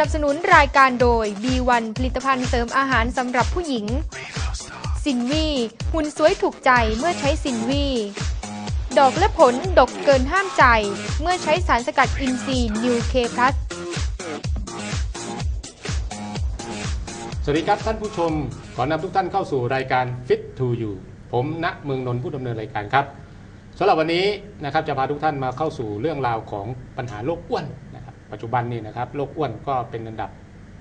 นับสนุนรายการโดย B1 ผลิตภัณฑ์เสริมอาหารสำหรับผู้หญิง สินวีหุ่นสวยถูกใจเมื่อใช้สินวี ดอกและผลดกเกินห้ามใจ เมื่อใช้สารสกัดอินทรีย์นิวเคพลัสสวัสดีครับท่านผู้ชม ขอนำทุกท่านเข้าสู่รายการ Fit to You ผมณเมืองนนท์ผู้ดำเนินรายการครับสำหรับวันนี้นะครับจะพาทุกท่านมาเข้าสู่เรื่องราวของปัญหาโรคอ้วน ปัจจุบันนี้นะครับโรคอ้วนก็เป็นอันดับ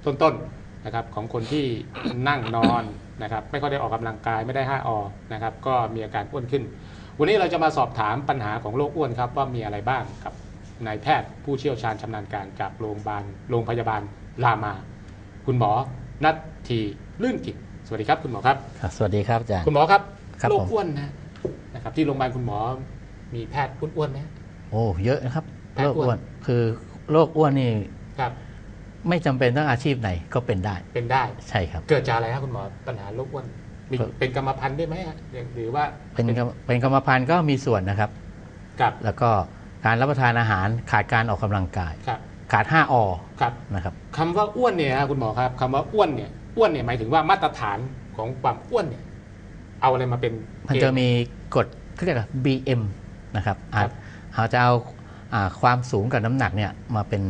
ต้นๆนะครับของคนที่นั่งนอนนะครับไม่ค่อยได้ออกกำลังกายไม่ได้ห้าอนะครับก็มีอาการอ้วนขึ้น วันนี้เราจะมาสอบถามปัญหาของโรคอ้วนครับว่ามีอะไรบ้างกับนายแพทย์ผู้เชี่ยวชาญชำนาญการจากโรงพยาบาลโรงพยาบาลรามา คุณหมอนัททีลื่นกิจสวัสดีครับคุณหมอครับครับสวัสดีครับอาจารย์คุณหมอครับครับโรคผมอ้วนนะนะครับที่โรงพยาบาลคุณหมอมีแพทย์อ้วนๆไหมโอ้เยอะนะครับแพทย์โรคอ้อ้ววนนคือ โรคอ้วนนี่ครับ ไม่จำเป็นต้องอาชีพไหนก็เป็นได้ เป็นได้ ใช่ครับ เกิดจากอะไรครับคุณหมอปัญหาโรคอ้วนมีครับเป็นกรรมพันธุ์ด้วยไหมฮะหรือว่าเป็นกรรมเป็นกรรมพันธุ์ก็มีส่วนนะครับกับแล้วก็การรับประทานอาหารขาดการออกกำลังกายครับขาด5อครับนะครับคำว่าอ้วนเนี่ยนะคุณหมอครับคำว่าอ้วนเนี่ยอ้วนเนี่ยหมายถึงว่ามาตรฐานของความอ้วนเนี่ยเอาอะไรมาเป็น มันเกณฑ์จะมีกฎเขาเรียกว่า BM นะครับครัอาบจอาจจะเอาอ่า ความสูงกับน้ำหนักเนี่ยมาเป็น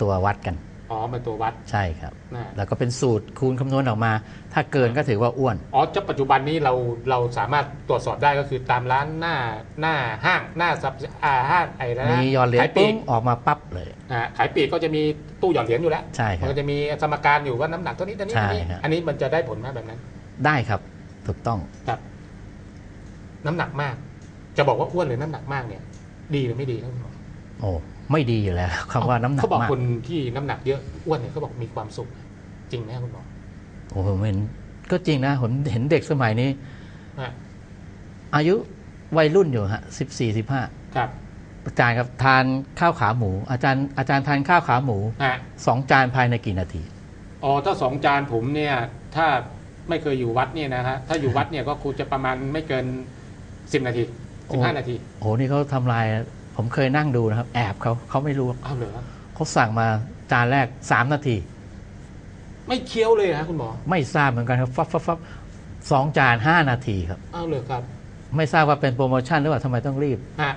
ตัววัดกัน อ๋อเป็นตัววัดใช่ครับนะแล้วก็เป็นสูตรคูณคำนวณออกมา ถ้าเกินก็ถือว่าอ้วน อ๋อจะปัจจุบันนี้เราเราสามารถตรวจสอบได้ก็คือตามร้านหน้าหน้าห้างหน้าซับอ่าห้างไอ้นะมีหยอดเหรียญขายปลีปุ้กงออกมาปั๊บเลยอ่าขายปลีกก็จะมีตู้หยอดเหรียญอยู่แล้วใช่คมัรันบก็จะมีสมการอยู่ว่าน้ำหนักเท่านี้เท่านี้ใช่เท่านี้ครับอันนี้มันจะได้ผลไหมแบบนั้น ได้ครับถูกต้องครับ น้ำหนักมาก จะบอกว่าอ้วนหรือน้ำหนักมากเนี่ย ดีหรือไม่ดีครับคุณหมอ โอ้ไม่ดีอยู่แล้วคำว่าน้ำหนักเขาบอกมากคนที่น้ำหนักเยอะอ้วนเนี่ยเขาบอกมีความสุขจริงไหมครับคุณหมอโอ้ผมเห็นก็จริงนะผมเห็นเด็กสมัยนี้ฮะอายุวัยรุ่นอยู่ฮะสิบสี่สิบห้าครับอาจารย์ครับทานข้าวขาหมู อาจารย์อาจารย์ทานข้าวขาหมูฮะสองจานภายในกี่นาทีอ๋อถ้าสองจานผมเนี่ย ถ้าไม่เคยอยู่วัดเนี่ยนะฮะถ้าอยู่วัดเนี่ยก็คงจะประมาณไม่เกินสิบนาทีสิบห้านาทีโอ้นี่เขาทำลาย ผมเคยนั่งดูนะครับ แอบเขาเขาไม่รู้อ้าวเหรอเขาสั่งมาจานแรกสามนาที ไม่เคี้ยวเลยนะคุณหมอ ไม่ทราบเหมือนกันครับฟับฟับฟับสองจานห้านาทีครับอ้าวเหรอครับ ไม่ทราบว่าเป็นโปรโมชั่นหรือเปล่าทำไมต้องรีบฮะ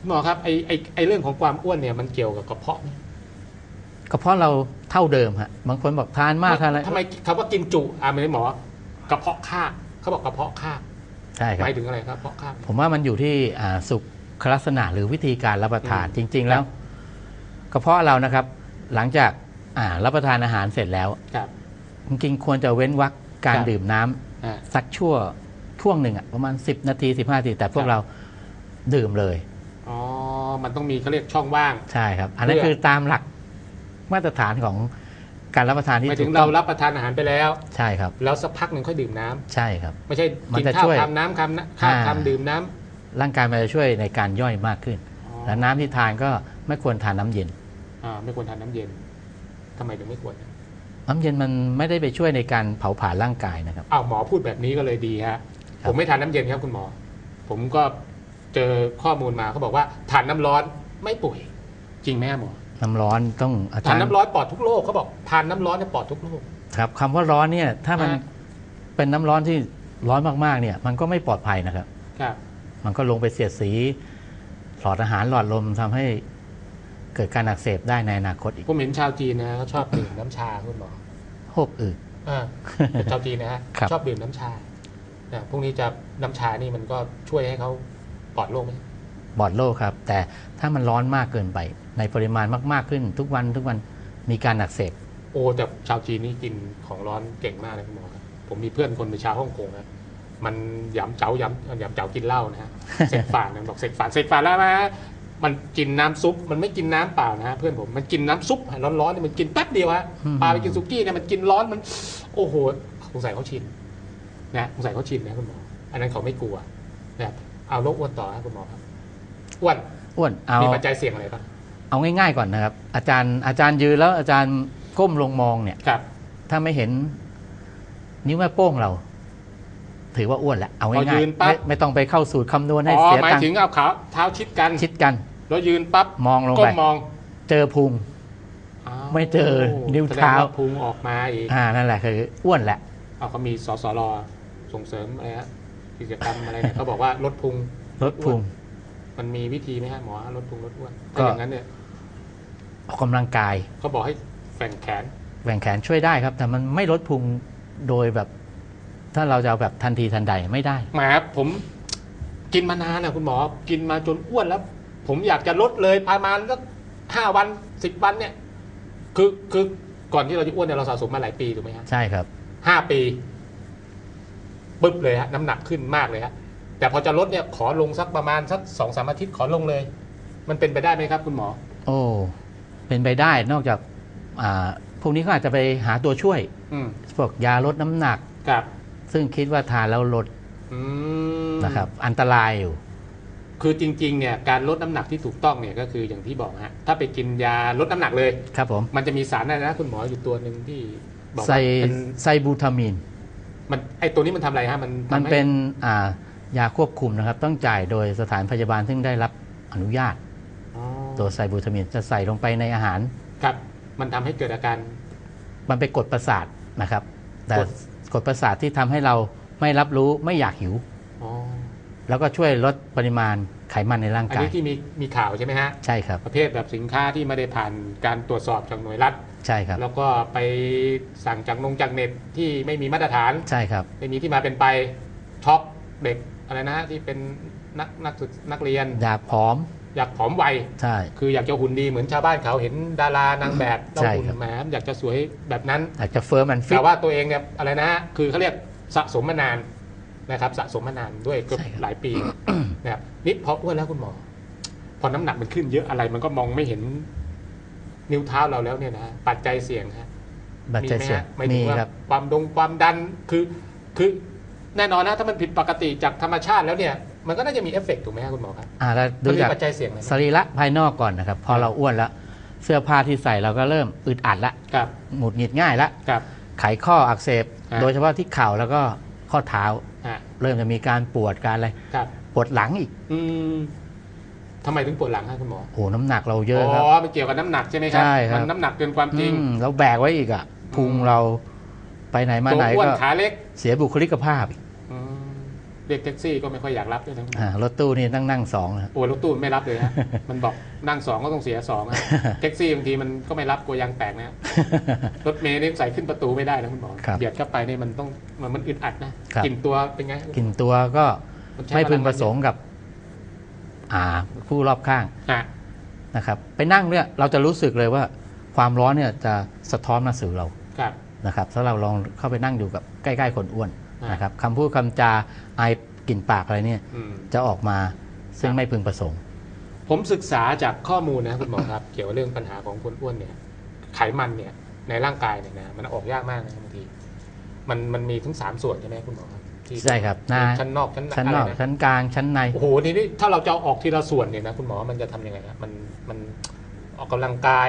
คุณหมอครับไอไอไอเรื่องของความอ้วนเนี่ยมันเกี่ยวกับกระเพาะไหมก็เพราะเราเท่าเดิมฮะบางคนบอกทานมากทานอะไรทำไมคำว่ากินจุอ่าไม่ได้หมอกระเพาะข้าบเขาบอกกระเพาะข้าบใช่คหรับมายถึงอะไรครับกระเพาะข้าบผมว่ามันอยู่ที่อ่าสุข ลักษณะหรือวิธีการรับประทานอืมจริง ๆ แล้วกระเพาะเรานะครับ หลังจากอ่ารับประทานอาหารเสร็จแล้วครับจริงๆควรจะเว้นวรรคการครับดื่มน้ำอ่าสักชั่วช่วงหนึ่งอะประมาณ 10 นาที 15นาทีแต่พวคกรับเราดื่มเลยอ๋อมันต้องมีเขาเรียกช่องว่างใช่ครับ อันนั้นเพื่อคือตามหลักมาตรฐานของการรับประทานที่หมายถูถึงกต้เราองรับประทานอาหารไปแล้วใช่ครับ แล้วสักพักหนึ่งค่อยดื่มน้ำใช่ครับ ไม่ใช่มันกินจะข้าช่ววยคำน้ำคำนะข้าวอ่าคำดื่มน้ ร่างกายมันจะช่วยในการย่อยมากขึ้นำอ๋อและน้ำที่ทานก็ไม่ควรทานน้ำเย็นอ่าไม่ควรทานน้ำเย็นทำไมถึงไม่ควรน้ำเย็นมันไม่ได้ไปช่วยในการเผาผลาญร่างกายนะครับอ้าวหมอพูดแบบนี้ก็เลยดีฮะครับผมไม่ทานน้ำเย็นครับคุณหมอ ผมก็เจอข้อมูลมาเขาบอกว่าทานน้ำร้อนไม่ป่วยจริงไหมฮะหมอน้ำร้อนต้องอาทาจานรย์น้ำร้อนปลอดทุกโรคเขาบอกทานน้ำร้อนเนี่ยปลอดทุกโรคครับคำว่าร้อนเนี่ยถ้ามันอ่าเป็นน้ำร้อนที่ร้อนมากๆเนี่ย มันก็ไม่ปลอดภัยนะครับ ครับ มันก็ลงไปเสียดสี หลอดอาหารหลอดลมทำให้เกิดการอักเสบได้ในอนาคตอีกผมเห็นชาวจีนนะเขาชอบดื่มน้ำชาคุณหมอโหบอืดอ่าเป็นชาวจีนนะฮะครับชอบดื่มน้ำชาเนี่ยพวกนี้จะน้ำชานี่มันก็ช่วยให้เขาปลอดโรคไหมบอดโลกครับ แต่ถ้ามันร้อนมากเกินไป ในปริมาณมาก ๆขึ้น ทุกวันทุกวันมีการอักเสบโอ้แต่ชาวจีนนี่กินของร้อนเก่งมากเลยคุณหมอครับผมมีเพื่อนคนเป็นชาวฮ่องกงนะ มันยำเจ้ายำยำเจ้ากินเหล้านะฮะเสกฝานนะบอกเสกฝานเสกฝานแล้วนะมันกินน้ำซุปมันไม่กินน้ำเปล่านะฮะเพื่อนผมมันกินน้ำซุปร้อนๆเนี่ยมันกินแป๊บเดียวฮะอืมปลาไปกินซุกี้เนี่ยมันกินร้อนมัน โอ้โหสงสัยเขาชินนะสงสัยเขาชินนะคุณหมออันนั้นเขาไม่กลัวนะครับเอาโรคอ้วนต่อนะคุณหมอครับอ้วนอ้วนเอามีปัจจัยเสี่ยงอะไรบ้างเอาง่ายๆก่อนนะครับ อาจารย์อาจารย์ยืนแล้วอาจารย์ก้มลงมองเนี่ยครับ ถ้าไม่เห็นนิ้วแม่โป้งเรา ถือว่าอ้วนแหละเอาพอง่ายยืนๆปั๊บไม่ไม่ต้องไปเข้าสูตรคำนวณให้อ๋อเสียหมายตังถึงค์เอาขาเท้าชิดกัน ชิดกัน แล้วยืนปั๊บมองลงก้ไป มมองเจอพุงอ๋อไม่เจอนิ้วแสดงเท้าพุงออกมาอีกอ่านั่นแหละคืออ้วนแหละ เอาเขามีสสรส่งเสริมอะไรฮะกิจกรรมอะไรเนี่ยเขาบอกว่าลดพุงลดพุง มันมีวิธีไหมฮะหมอลดพุงลดอ้วนก็ ถ้าอย่างนั้นเนี่ยออกกำลังกายเขาบอกให้แฝ่งแขน แหว่งแขนช่วยได้ครับ แต่มันไม่ลดพุงโดยแบบ ถ้าเราจะเอาแบบทันทีทันใดไม่ได้ แหมผมกินมานานนะคุณหมอ กินมาจนอ้วนแล้ว ผมอยากจะลดเลยประมาณสักห้าวันสิบวันเนี่ย คือคือก่อนที่เราจะอ้วนเนี่ยเราสะสมมาหลายปีถูกไหมฮะใช่ครับห้าปีปึ๊บเลยฮะน้ำหนักขึ้นมากเลยฮะแต่พอจะลดเนี่ยขอลงสักประมาณสักสองสามอาทิตย์ขอลงเลย มันเป็นไปได้ไหมครับ คุณหมอ โอ้เป็นไปได้นอกจากอ่าพวกนี้ก็อาจจะไปหาตัวช่วยอืมพวกยาลดน้ำหนัก ครับ ซึ่งคิดว่าทานแล้วลดอืมนะครับอันตรายอยู่ คือจริงๆเนี่ยการลดน้ำหนักที่ถูกต้องเนี่ยก็คืออย่างที่บอกฮะถ้าไปกินยาลดน้ำหนักเลย ครับผมมันจะมีสารอะไรนะคุณหมออยู่ตัวหนึ่งที่บอกไซว่าเป็นไซบูทามีน มันไอตัวนี้มันทำอะไรฮะมันทำมันให้เป็นอ่ายาควบคุมนะครับ ต้องจ่ายโดยสถานพยาบาลซึ่งได้รับอนุญาต อ๋อตัวไซบูทามีนจะใส่ลงไปในอาหาร ครับ มันทำให้เกิดอาการ มันเป็นกรดประสาทนะครับ แต่กรด กรดประสาทที่ทำให้เราไม่รับรู้ไม่อยากหิวอ๋อแล้วก็ช่วยลดปริมาณไขมันในร่างอันกายนี้ที่มีมีข่าวใช่ไหมฮะ ใช่ครับ ประเภทแบบสินค้าที่ไม่ได้ผ่านการตรวจสอบจากหน่วยรัฐ ใช่ครับ แล้วก็ไปสั่งจากนงจากเน็ตที่ไม่มีมาตรฐาน ใช่ครับไม่มีที่มาเป็นไปช็อกเด็กอะไรนะฮะที่เป็นนักนักศึกนักเรียนอยากผอม อยากผอมวัยใช่ คืออยากจะหุ่นดีเหมือนชาวบ้านเขาเห็นดารานางแบบเราใช่หุ่นครับแหมอยากจะสวยแบบนั้นอยากจะเฟิร์มแอนฟิแต่ตว่าตัวเองเนี่ยอะไรนะฮะคือเขาเรียกสะสมมานานนะครับ สะสมมานานด้วยเกือบใช่ครับหลายปีนะครับนี่พออ้วนแล้วคุณหมอ พอน้ำหนักมันขึ้นเยอะอะไรมันก็มองไม่เห็นนิ้วเท้าเราแล้วเนี่ยนะปัจจัยเสี่ยงฮะบัตรใจไหมเสียฮะหมายถึมีงว่าครับความดงความดันคือคือแน่นอนนะถ้ามันผิดปกติจากธรรมชาติแล้วเนี่ย มันก็น่าจะมีเอฟเฟกต์ถูกไหมครับคุณหมอครับอ่าแล้วมัดูนมีจากปัจจัยเสี่ยงไหมสรีระภายนอกก่อนนะครับ พอเราอ้วนแล้ว เสื้อผ้าที่ใส่เราก็เริ่มอึดอัดละครับหงุดหงิดง่ายละครับไขข้ออักเสบอ่าโดยเฉพาะที่เข่าแล้วก็ข้อเท้าฮะเริ่มจะมีการปวดการอะไรครับปวดหลังอีกอืมทำไมถึงปวดหลังครับคุณหมอโอ้น้ำหนักเราเยอะครับอ๋อมันเกี่ยวกับน้ำหนักใช่ไหมครับใช่ครับมันน้ำหนักเกินความจริงอืมแล้วแบกไว้อีกอะพุงเราไปไหนมาตัวไหนอ้วนก็ขาเล็กเสียบุคลิกภาพอีกอืม เรียกแท็กซี่ก็ไม่ค่อยอยากรับด้วยนะอ่ารถตู้นี่นั่งนั่งสองนะครับโอ้รถตู้ไม่รับเลยฮะมันบอกนั่งสองก็ต้องเสียสองฮะแท็กซี่บางทีมันก็ไม่รับกลัวยางแตกนะรถเมล์นี่ใส่ขึ้นประตูไม่ได้นะคุณหมอครับเบียดเข้าไปนี่มันต้องมันมันอึดอัดนะครับกลิ่นตัวเป็นไงกลิ่นตัวก็นใช้ไม่พึงพปลัระสงค์กับ อ่า ผู้รอบข้างฮะนะครับ ไปนั่งเนี่ยเราจะรู้สึกเลยว่า ความร้อนเนี่ยจะสะท้อนมาสู่เราครับนะครับถ้าเราลองเข้าไปนั่งอยู่กับใกล้ ๆ คนอ้วนอ่า นนะครับคำพูดคำจาไอกลิ่นปากอะไรเนี่ยอืมจะออกมาซึ่งไม่พึงประสงค์ ผมศึกษาจากข้อมูลนะคุณหมอครับ เกี่ยวกับเรื่องปัญหาของคนอ้วนเนี่ย ไขมันเนี่ยในร่างกายเนี่ยนะมันออกยากมากนะบางที มันมันมีทั้งสามส่วนใช่ไหมคุณหมอครับที่ใช่ครับหน้าชั้นนอกชั้นชั้นอะนไรอกนะชั้นกลางชั้นในโอ้โหนี่นี่ถ้าเราจะเอาออกทีละส่วนเนี่ยนะคุณหมอมันจะทำยังไงครับมันมันออกกำลังกาย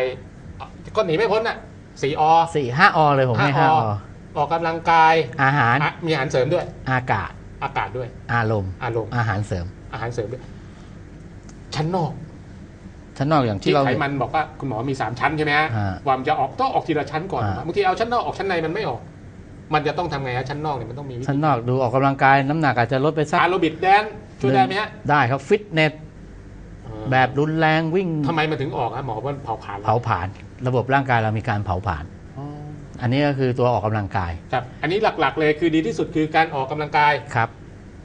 อะก็หนีไม่พ้นอะสี่อสี่ห้าอเลยผมให้ห้าห้าอ อออกกำลังกายอาหารอะมีอาหารเสริมด้วย อากาศ อากาศด้วย อารมณ์อารมณ์อาหารเสริม อาหารเสริมด้วย ชั้นนอกชั้นนอกอย่างที่ที่เราไขมันบอกว่าคุณหมอมีสามชั้นใช่ไหมฮะอ่าว่ามันจะออกต้องออกทีละชั้นก่อนอ่าบางทีเอาชั้นนอกออกชั้นในมันไม่ออก มันจะต้องทำไงฮะชั้นนอกเนี่ยมันต้องมีวิธีชั้นนอกดูออกกำลังกายน้ำหนักอาจจะลดไปสักอาโรบิดแดนช่วยได้ไหมฮะได้ครับฟิตเนสอ่าแบบรุนแรงวิ่งทำไมมันถึงออกฮะหมอว่าเผาผลาญเผาผลาญระบบร่างกายเรามีการเผาผลาญ อ๋ออันนี้ก็คือตัวออกกำลังกายครับ อันนี้หลักๆเลยคือดีที่สุดคือการออกกำลังกาย ครับ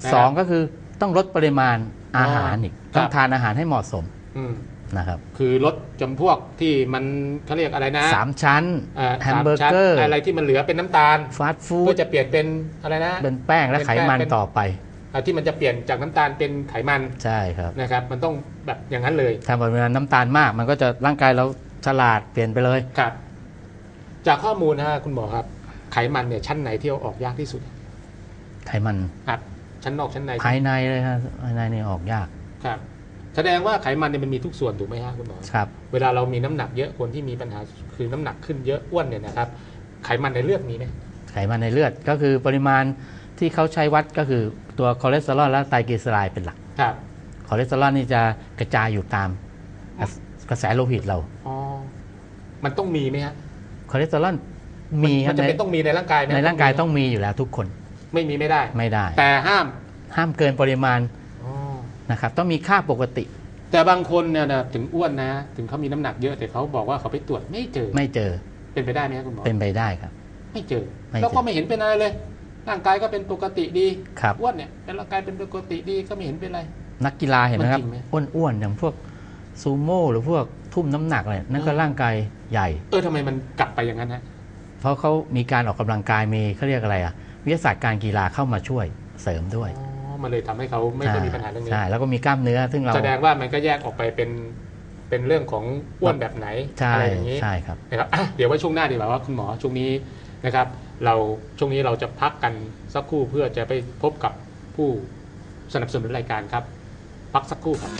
นะครับสองก็คือต้องลดปริมาณอาหารอีก ครับ ต้องทานอาหารให้เหมาะสมอืมนะครับคือลดจำพวกที่มันเขาเรียกอะไรนะสามชั้นเอ่อแฮมเบอร์สาชั้นเกอร์อะไรที่มันเหลือเป็นน้ำตาลฟาสต์ฟู้เพื่ดอจะเปลี่ยนเป็นอะไรนะ เป็นแป้งและเป็นไขแป้งมันเป็น ต่อไป อ่าที่มันจะเปลี่ยนจากน้ำตาลเป็นไขมันใช่ครับ นะครับ มันต้องแบบอย่างนั้นเลยถ้าปริมาณน้ำตาลมาก มันก็จะร่างกายเราฉลาดเปลี่ยนไปเลย ครับ จากข้อมูลนะฮะคุณหมอครับ ไขมันเนี่ยชั้นไหนที่เอาออกยากที่สุดไขมันครับชั้นนอกชั้นในภายในเลยครับภายในนี่ออกยากครับ แสดงว่าไขมันเนี่ยมันมีทุกส่วนถูกไหมฮะคุณหมอครับ เวลาเรามีน้ำหนักเยอะคนที่มีปัญหาคือน้ำหนักขึ้นเยอะอ้วนเนี่ยนะครับ ไขมันในเลือดมีไหมไขมันในเลือดก็คือปริมาณที่เขาใช้วัดก็คือตัวคอเลสเตอรอลและไตรกลีเซอไรด์เป็นหลักครับคอเลสเตอรอลนี่จะกระจายอยู่ตามกระกระแสโลหิตเราอ๋อมันต้องมีไหมฮะ คอเลสเตอรอลมีคมัรับนจะในเป็นต้องมีในร่างกายไหมในร่างกายต้องมีอยู่แล้วทุกคนไม่มีไม่ได้ไม่ได้ แต่ห้ามห้ามเกินปริมาณอ๋อนะครับต้องมีค่าปกติ แต่บางคนเนี่ยนะถึงอ้วนนะ ถึงเขามีน้ำหนักเยอะแต่เขาบอกว่าเขาไปตรวจไม่เจอไม่เจอเป็นไปได้ไหมครับคุณหมอเป็นไปได้ครับไม่เจอไม่เจอแล้วก็ไม่เห็นเป็นอะไรเลย ร่างกายก็เป็นปกติดีครับอ้วนเนี่ยเป็นร่างกายเป็นปกติดีก็ไม่เห็นเป็นไร นักกีฬาเห็นไหมครับมันจริงไหมอ้วนๆอย่างพวกซูโม่หรือพวกทุ่มน้ำหนักอะไรนั่นก็อ่าร่างกาย ใหญ่ เออทำไมมันกลับไปอย่างนั้นฮะเพราะเขามีการออกกำลังกายมีเขาเรียกอะไรอะวิทยาศาสตร์การกีฬาเข้ามาช่วยเสริมด้วยอ๋อมันเลยทำให้เขาไม่ค่อยมีปัญหาเรื่องนี้ใช่แล้วก็มีกล้ามเนื้อซึ่งเราแสดงว่ามันก็แยกออกไปเป็นเป็นเรื่องของอ้วนแบบไหนใช่อะไรอย่างนี้ใช่ครับนะครับอะเดี๋ยวไว้ช่วงหน้าดีกว่าว่าคุณหมอช่วงนี้นะครับ เราช่วงนี้เราจะพักกันสักครู่เพื่อจะไปพบกับผู้สนับสนุนรายการครับ พักสักครู่ครับ